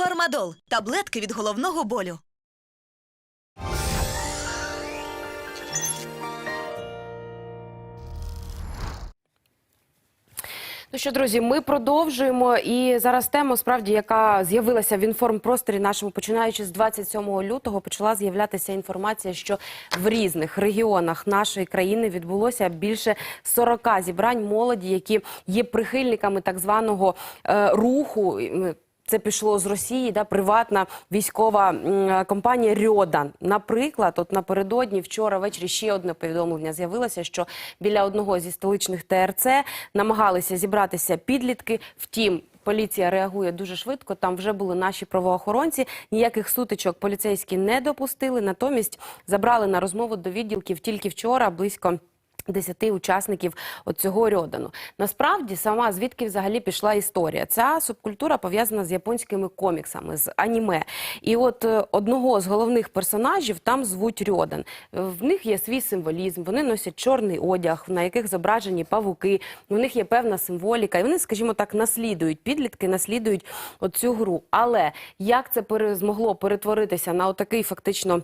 Фармадол таблетки від головного болю. Ну що, друзі, ми продовжуємо. І зараз тема, справді, яка з'явилася в інформпросторі нашому, починаючи з 27 лютого, почала з'являтися інформація, що в різних регіонах нашої країни відбулося більше 40 зібрань молоді, які є прихильниками так званого е, руху. Це пішло з Росії, да, приватна військова компанія Рьодан. Наприклад, от напередодні вчора ввечері ще одне повідомлення з'явилося, що біля одного зі столичних ТРЦ намагалися зібратися підлітки. Втім, поліція реагує дуже швидко. Там вже були наші правоохоронці. Ніяких сутичок поліцейські не допустили. Натомість забрали на розмову до відділків тільки вчора близько. Десяти учасників цього рьодану. Насправді, сама звідки взагалі пішла історія. Ця субкультура пов'язана з японськими коміксами, з аніме. І от е, одного з головних персонажів там звуть Рьодан. В них є свій символізм, вони носять чорний одяг, на яких зображені павуки. У них є певна символіка, і вони, скажімо так, наслідують підлітки, наслідують оцю гру. Але як це змогло перетворитися на отакий фактично.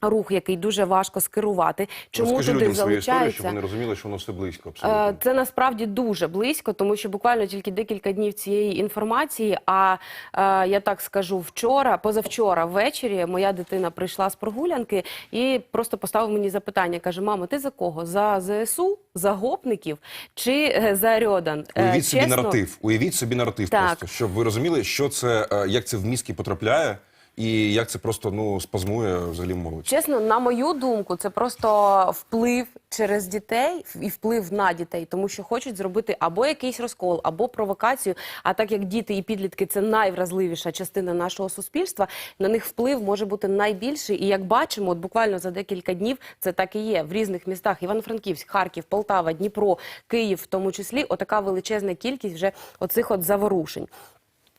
Рух, який дуже важко скерувати, чому Розкажи туди людям свою історію, щоб вони розуміли, що воно все близько. Е, Абсолютно. Це насправді дуже близько, тому що буквально тільки декілька днів цієї інформації. А е, я так скажу, вчора, позавчора ввечері моя дитина прийшла з прогулянки і просто поставив мені запитання. каже: мамо, ти за кого? За ЗСУ, за гопників чи е, за Рьодан? Уявіть собі наратив. Уявіть собі наратив Так. просто, щоб ви розуміли, що це, як це в мізки потрапляє, і як це просто ну спазмує взагалі молодь. Чесно, на мою думку, це просто вплив через дітей і вплив на дітей, тому що хочуть зробити або якийсь розкол, або провокацію. А так як діти і підлітки це найвразливіша частина нашого суспільства, на них вплив може бути найбільший. І як бачимо, от буквально за декілька днів це так і є в різних містах: Івано-Франківськ, Харків, Полтава, Дніпро, Київ, в тому числі, отака величезна кількість вже оцих от заворушень.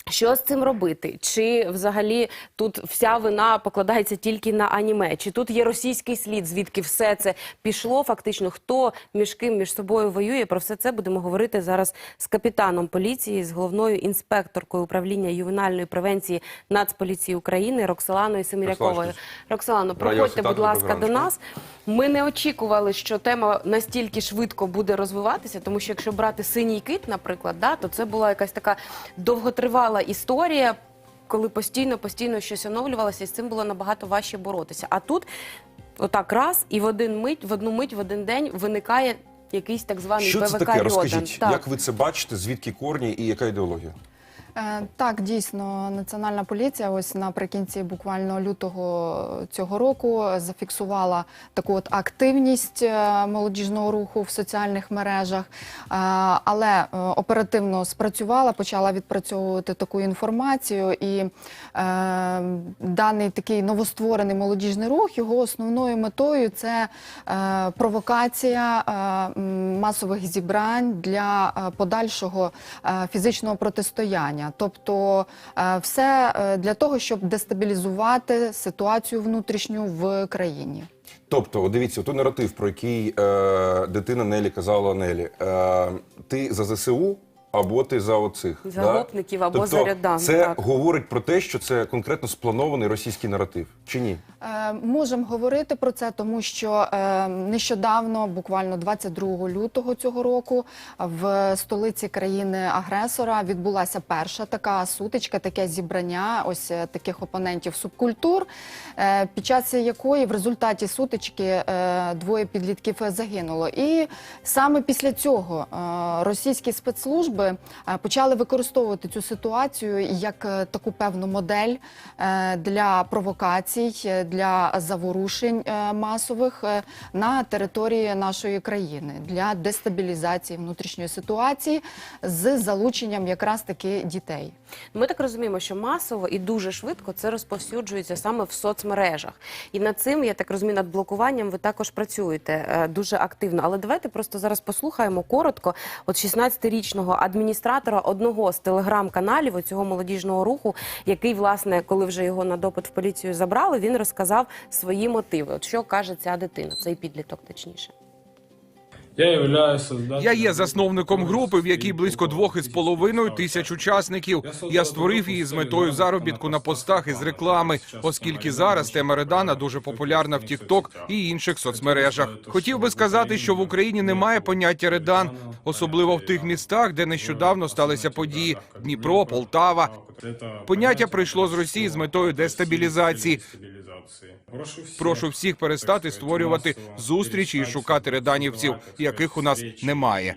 Що з цим робити? Чи взагалі тут вся вина покладається тільки на аніме? Чи тут є російський слід, звідки все це пішло? Фактично, хто між ким між собою воює? Про все це будемо говорити зараз з капітаном поліції, з головною інспекторкою управління ювенальної превенції Нацполіції України Роксоланою Семіряковою. Роксолано, вітати, будь ласка, до нас. Ми не очікували, що тема настільки швидко буде розвиватися, тому що якщо брати синій кит, наприклад, да, то це була якась така довготривала історія, коли постійно, постійно щось оновлювалося, і з цим було набагато важче боротися. А тут отак раз і в один мить, в одну мить, в один день виникає якийсь так званий Що ПВК це таке? Рьодан. Розкажіть, Так. як ви це бачите, звідки корні і яка ідеологія? Е, Так, дійсно, національна поліція ось наприкінці буквально лютого цього року зафіксувала таку от активність е, молодіжного руху в соціальних мережах, Е, але оперативно спрацювала, почала відпрацьовувати таку інформацію. І даний такий новостворений молодіжний рух його основною метою це провокація масових зібрань для подальшого фізичного протистояння. Тобто, е, все е, для того, щоб дестабілізувати ситуацію внутрішню в країні. Тобто, дивіться, той наратив, про який е, дитина Нелі казала Нелі. Е, ти за ЗСУ або ти за оцих. За да? або тобто, за рядан, Це так. говорить про те, що це конкретно спланований російський наратив. Чи ні? Е, Можемо говорити про це, тому що е, нещодавно, буквально 22 лютого цього року, в столиці країни-агресора відбулася перша така сутичка, таке зібрання ось е, таких опонентів субкультур, е, під час якої в результаті сутички е, двоє підлітків загинуло. І саме після цього е, російські спецслужби е, почали використовувати цю ситуацію як е, таку певну модель е, для провокацій, для заворушень масових на території нашої країни для дестабілізації внутрішньої ситуації з залученням якраз таки дітей. Ми так розуміємо, що масово і дуже швидко це розповсюджується саме в соцмережах. І над цим, я так розумію, над блокуванням ви також працюєте дуже активно. Але давайте просто зараз послухаємо коротко. От 16-річного адміністратора одного з телеграм-каналів цього молодіжного руху, який, власне, коли вже його на допит в поліцію забрали, він розказав свої мотиви. От що каже ця дитина, цей підліток, точніше. Я. Я є засновником групи, в якій близько двох із половиною тисяч учасників. Я створив її з метою заробітку на постах із реклами, оскільки зараз тема Редана дуже популярна в TikTok і інших соцмережах. Хотів би сказати, що в Україні немає поняття Редан, особливо в тих містах, де нещодавно сталися події Дніпро, Полтава. Поняття прийшло з Росії з метою дестабілізації. Прошу всіх перестати створювати зустрічі і шукати реданівців, яких у нас немає.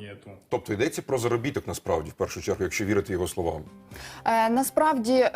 Нету. Тобто йдеться про заробіток насправді, в першу чергу, якщо вірити його словам. Е, Насправді е,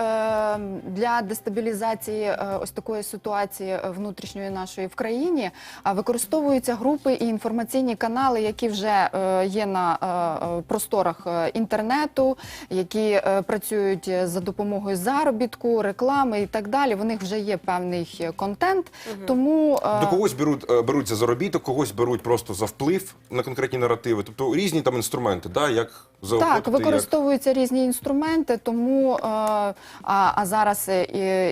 для дестабілізації е, ось такої ситуації внутрішньої нашої в країні е, використовуються групи і інформаційні канали, які вже е, є на е, е, просторах е, інтернету, які е, працюють за допомогою заробітку, реклами і так далі. В них вже є певний контент. Тому е, До когось беруть, беруть за заробіток, когось беруть просто за вплив на конкретні наративи. Тобто різні там інструменти, да, як заохотити, Так, використовуються різні інструменти, тому е, а, а зараз е,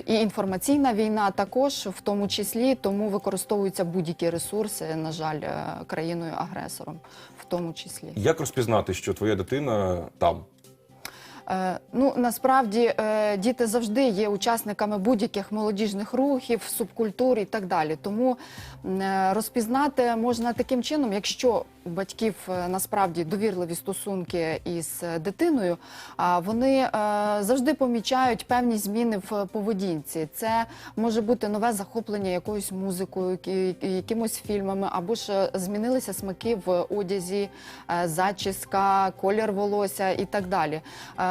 і, і інформаційна війна також, в тому числі, тому використовуються будь-які ресурси, на жаль, е, країною агресором, в тому числі. як, як розпізнати, що твоя дитина там. Е, Ну насправді е, діти завжди є учасниками будь-яких молодіжних рухів, субкультур і так далі. Тому е, розпізнати можна таким чином, якщо у батьків насправді довірливі стосунки із дитиною, вони завжди помічають певні зміни в поведінці. Це може бути нове захоплення якоюсь музикою, якимось фільмами, або ж змінилися смаки в одязі, зачіска, колір волосся і так далі.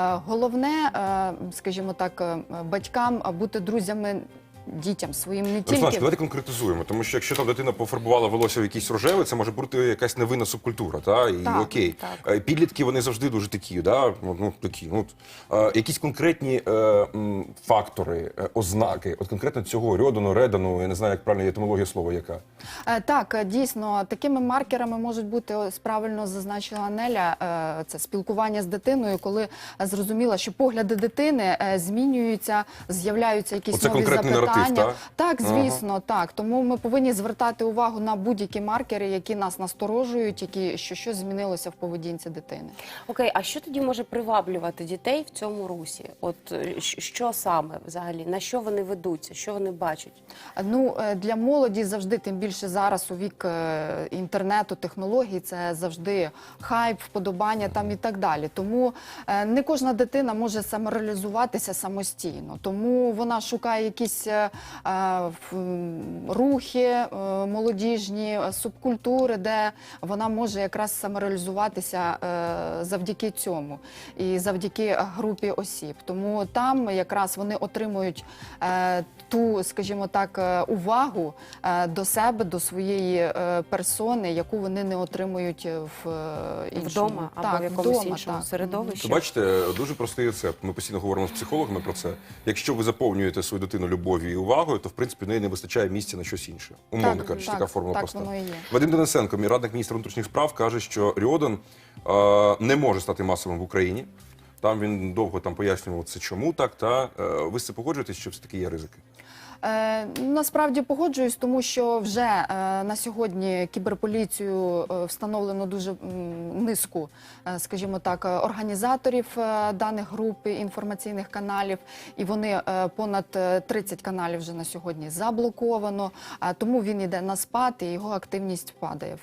Е, Головне, е, скажімо так, е, батькам бути друзями дітям своїм не тільки. давайте конкретизуємо, тому що якщо там дитина пофарбувала волосся в якийсь рожевий, це може бути якась невинна субкультура, та і Так, окей. так. Е, Підлітки вони завжди дуже такі, да? ну ну, такі. Ну е, якісь конкретні е, фактори, е, ознаки, от конкретно цього рьодану, редану, я не знаю, як правильно етимологія слова яка. Е, Так, дійсно, такими маркерами можуть бути ось правильно зазначила Неля. е, Це спілкування з дитиною, коли зрозуміла, що погляди дитини змінюються, з'являються якісь Оце нові запитання. Наратив, так? Так, звісно, так. Тому ми повинні звертати увагу на будь-які маркери, які нас насторожують, які що щось змінилося в поведінці дитини. Окей, а що тоді може приваблювати дітей в цьому русі? От е, що саме взагалі? На що вони ведуться? Що вони бачать? Ну е, для молоді завжди, тим більше зараз у вік е, інтернету, технологій, це завжди хайп, вподобання там і так далі. Тому не кожна дитина може самореалізуватися самостійно. Тому вона шукає якісь рухи е, молодіжні, е, субкультури, де вона може якраз самореалізуватися е, завдяки цьому і завдяки групі осіб. Тому там якраз вони отримують е, ту, скажімо так, е, увагу е, до себе, до своєї е, персони, яку вони не отримують в е, іншому. Вдома або Так, в якомусь вдома, іншому так. середовищі? Ви бачите, дуже простий рецепт. Ми постійно говоримо з психологами про це. Якщо ви заповнюєте свою дитину любов'ю і увагою, то в принципі в неї не вистачає місця на щось інше. Умовно Так, кажучи, так, така формула так проста. воно і є. Вадим Денисенко, мій радник міністра внутрішніх справ, каже, що Ріодан е, не може стати масовим в Україні. Там він довго там пояснював це, чому так. Та е, ви з це погоджуєтесь, що все таки є ризики? Е, насправді погоджуюсь, тому що вже е, на сьогодні кіберполіцію е, встановлено дуже низку, е, скажімо так, е, організаторів е, даних груп інформаційних каналів, і вони е, понад е, 30 каналів вже на сьогодні заблоковано. А тому він йде на спад і його активність падає.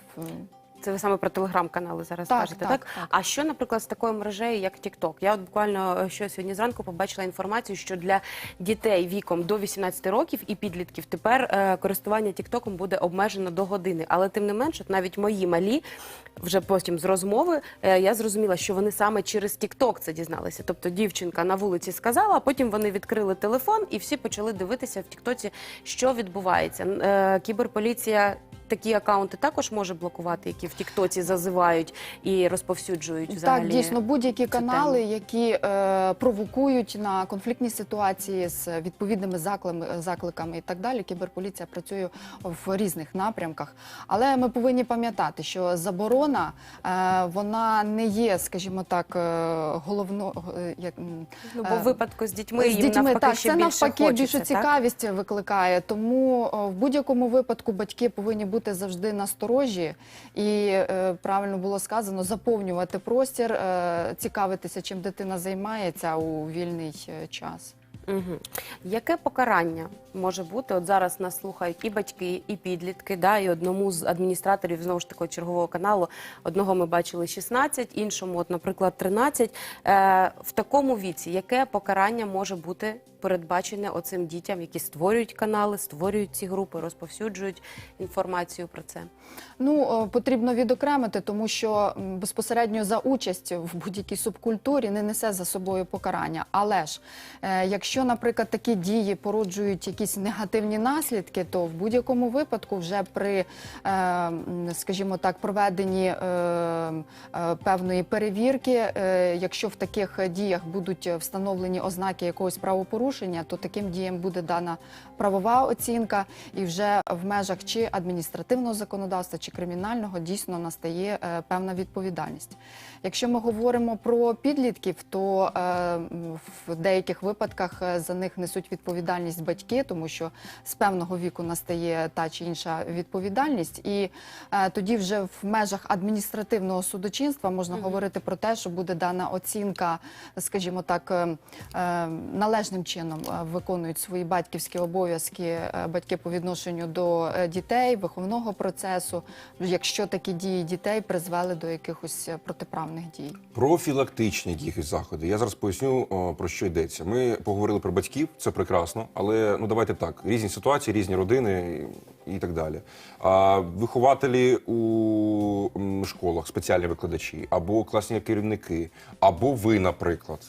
Це ви саме про телеграм-канали зараз Так, кажете, так, так, так. А що, наприклад, з такою мережею, як TikTok? Я от буквально е, що сьогодні зранку побачила інформацію, що для дітей віком до 18 років і підлітків тепер е, користування TikTok буде обмежено до години. Але тим не менше, навіть мої малі, вже потім з розмови, е, я зрозуміла, що вони саме через TikTok це дізналися. Тобто дівчинка на вулиці сказала, а потім вони відкрили телефон і всі почали дивитися в Тіктоці, що відбувається. Е, Кіберполіція такі акаунти також може блокувати, які в Тіктоці зазивають і розповсюджують взагалі. Так, дійсно, будь-які канали, тему. які е, провокують на конфліктні ситуації з відповідними закликами, закликами і так далі. Кіберполіція працює в різних напрямках. Але ми повинні пам'ятати, що заборона е, вона не є, скажімо так, е, головно е, як Ну, бо в е, випадку з дітьми, з їм дітьми навпаки так, ще це більше навпаки хочеться, більше так? цікавість викликає. Тому в будь-якому випадку батьки повинні бути бути завжди насторожі і е, правильно було сказано, заповнювати простір, е, цікавитися, чим дитина займається у вільний е, час. Угу. Яке покарання може бути? От зараз нас слухають і батьки, і підлітки. Да, і одному з адміністраторів знову ж таки чергового каналу. Одного ми бачили 16, іншому, от, наприклад, 13. Е, в такому віці яке покарання може бути передбачене оцим дітям, які створюють канали, створюють ці групи, розповсюджують інформацію про це? Ну, е, потрібно відокремити, тому що безпосередньо за участь в будь-якій субкультурі не несе за собою покарання. Але ж, е, якщо, наприклад, такі дії породжують якісь негативні наслідки, то в будь-якому випадку вже при, е, скажімо так, проведенні певної перевірки, якщо в таких діях будуть встановлені ознаки якогось правопорушення, то таким діям буде дана правова оцінка, і вже в межах чи адміністративного законодавства, чи кримінального дійсно настає е, певна відповідальність. Якщо ми говоримо про підлітків, то е, в деяких випадках е, за них несуть відповідальність батьки, тому що з певного віку настає та чи інша відповідальність, і е, тоді вже в межах адміністративного судочинства можна говорити про те, що буде дана оцінка, скажімо так, е, е, належним чином е, виконують свої батьківські обов'язки е, батьки по відношенню до е, дітей, виховного процесу, якщо такі дії дітей призвели до якихось протиправних дій. Профілактичні якісь заходи. Я зараз поясню про що йдеться. Ми поговорили про батьків, це прекрасно, але ну давайте так: різні ситуації, різні родини і так далі. А вихователі у школах, спеціальні викладачі, або класні керівники, або ви, наприклад.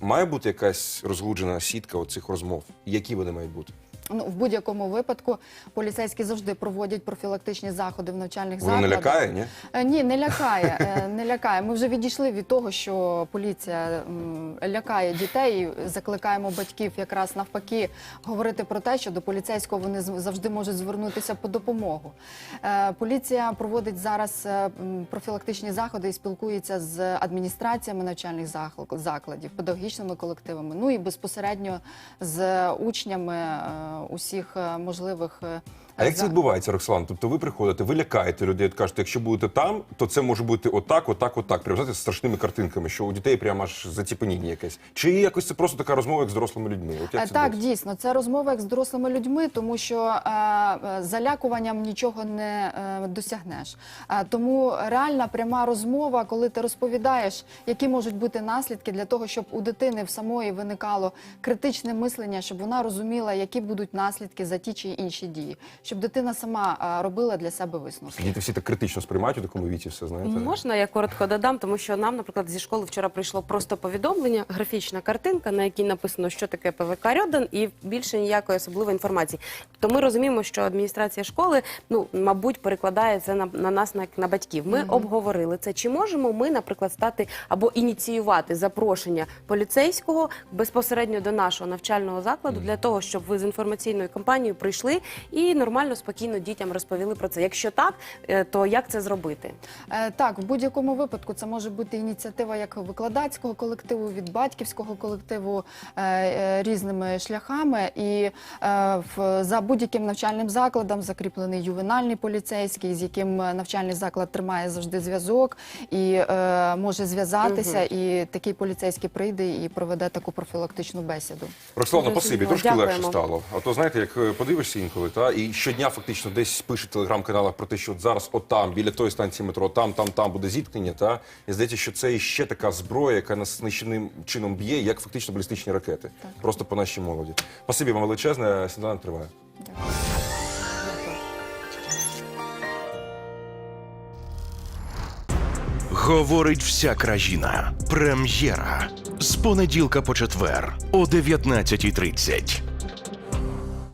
Має бути якась розгуджена сітка оцих розмов. Які вони мають бути? Ну, в будь-якому випадку поліцейські завжди проводять профілактичні заходи в навчальних Воно не лякає, ні? Е, Ні, не лякає. е, Не лякає. Ми вже відійшли від того, що поліція м, лякає дітей. і Закликаємо батьків якраз навпаки говорити про те, що до поліцейського вони з- завжди можуть звернутися по допомогу. Е, Поліція проводить зараз е, м, профілактичні заходи і спілкується з адміністраціями навчальних захл- закладів, педагогічними колективами, ну і безпосередньо з учнями е, усіх е, можливих. А як це відбувається, Роксолан? Тобто ви приходите, ви лякаєте людей, от кажете, якщо будете там, то це може бути отак, отак, отак. Прямо знаєте, з страшними картинками, що у дітей прямо аж заціпеніння якесь. Чи якось це просто така розмова, як з дорослими людьми? От як Е, це Так, відбувається? дійсно, це розмова як з дорослими людьми, тому що е, е, залякуванням нічого не е, досягнеш. Е, тому реальна пряма розмова, коли ти розповідаєш, які можуть бути наслідки для того, щоб у дитини в самої виникало критичне мислення, щоб вона розуміла, які будуть наслідки за ті чи інші дії, щоб дитина сама робила для себе висновки. Діти всі так критично сприймають у такому віці все, знаєте? Можна я коротко додам, тому що нам, наприклад, зі школи вчора прийшло просто повідомлення, графічна картинка, на якій написано, що таке ПВК Рьодан, і більше ніякої особливої інформації. Тобто ми розуміємо, що адміністрація школи, ну мабуть, перекладає це на, на нас, на, на батьків. Ми обговорили це. Чи можемо ми, наприклад, стати або ініціювати запрошення поліцейського безпосередньо до нашого навчального закладу для того, щоб ви з інформаційною кампанією прийшли і нормально, спокійно дітям розповіли про це. Якщо так, е, то як це зробити? Е, Так, в будь-якому випадку це може бути ініціатива як викладацького колективу, від батьківського колективу е, різними шляхами. І в, за будь-яким навчальним закладом закріплений ювенальний поліцейський, з яким навчальний заклад тримає завжди зв'язок і може зв'язатися. І такий поліцейський прийде і проведе таку профілактичну бесіду. Дуже спасибі, трошки легше стало. А то знаєте, як подивишся інколи, та і щодня фактично десь пише в телеграм-каналах про те, що от зараз отам, біля тої станції метро, там, там, там буде зіткнення. Та і здається, що це ще така зброя, яка нас нищівним чином б'є, як фактично балістичні ракети. Просто по нашій молоді. Спасибі вам величезне. Сніданок триває. Говорить вся країна. Прем'єра з понеділка по четвер о 19.30.